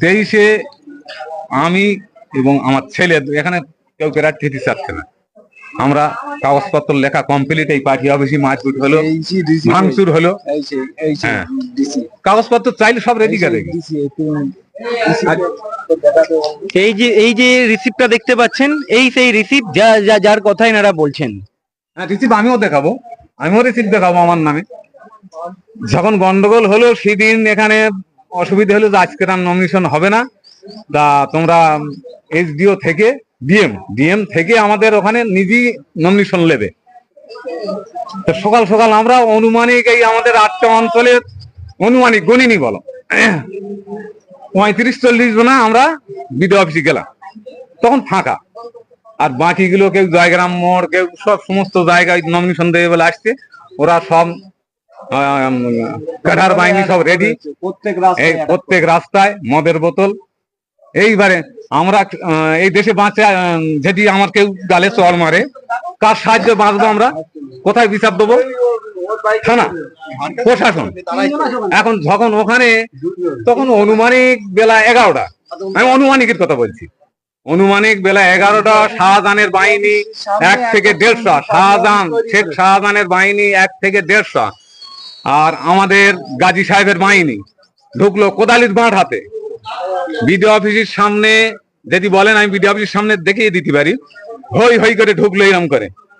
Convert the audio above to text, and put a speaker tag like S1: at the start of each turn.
S1: তেইশে আমি এবং আমার ছেলে এখানে কেউ প্রার্থী দিতে চাচ্ছে না। আমরা কাগজপত্র লেখা কমপ্লিট এই পার্টি অফিসে মারপিট হলো ভাঙচুর হলো। হ্যাঁ। কাগজপত্র চাইলে সব রেডি করে
S2: এই যে এই যে রিসিপ্টটা দেখতে পাচ্ছেন এই সেই রিসিপ্ট যা যা- যার কথা এনারা বলছেন।
S1: হ্যাঁ রিসিপ্ট আমিও দেখাবো। আমিও রিসিপ্ট দেখাবো আমার নামে। যখন গন্ডগোল হলো সেদিন এখানে অসুবিধা হলো আজকে আর নমিনেশন হবে না। তা তোমরা এইচডিও থেকে, ডিএম ডিএম থেকে আমাদের ওখানে নিজেই নমিনেশন নেবে। তো সকাল সকাল আমরা অনুমানিক এই আমাদের আটটা অঞ্চলে অনুমানিক গণিনি বলো। পঁয়ত্রিশ, চল্লিশ জনা আমরা বিডিও অফিসে গেলাম। তখন ফাঁকা। আর বাকিগুলো কেউ জয়গ্রাম মোড় কেউ সব সমস্ত জায়গায় নমিনেশন দেবে বলে আসছে। ওরা সব কাঠার বাহিনী সব রেডি
S3: প্রত্যেক
S1: এই
S3: রাস্তায়
S1: প্রত্যেক রাস্তায় মদের বোতল। এইবারে আমরা এই দেশে বাঁচে যেটি আমার কেউ গালে চল মারে কার সাহায্যে বাঁচবো আমরা? কোথায় বিচার দেবো? থানা প্রশাসন। এখন যখন ওখানে তখন অনুমানিক বেলা এগারোটা। আমি অনুমানিকের কথা বলছি। অনুমানিক বেলা এগারোটা শাহজাহানের বাহিনী এক থেকে দেড়শো শাহজাহান শেখ শাহজাহানের বাহিনী এক থেকে দেড়শো। আর আমাদের গাজী সাহেবের বাহিনী ঢুকলো কোদালির বাঁট হাতে। বিডিও অফিসের সামনে যদি বলেন, আমি বিডিও অফিসের সামনে দেখিয়ে দিতে পারি। হই হই করে ঢুকলো এরম করে।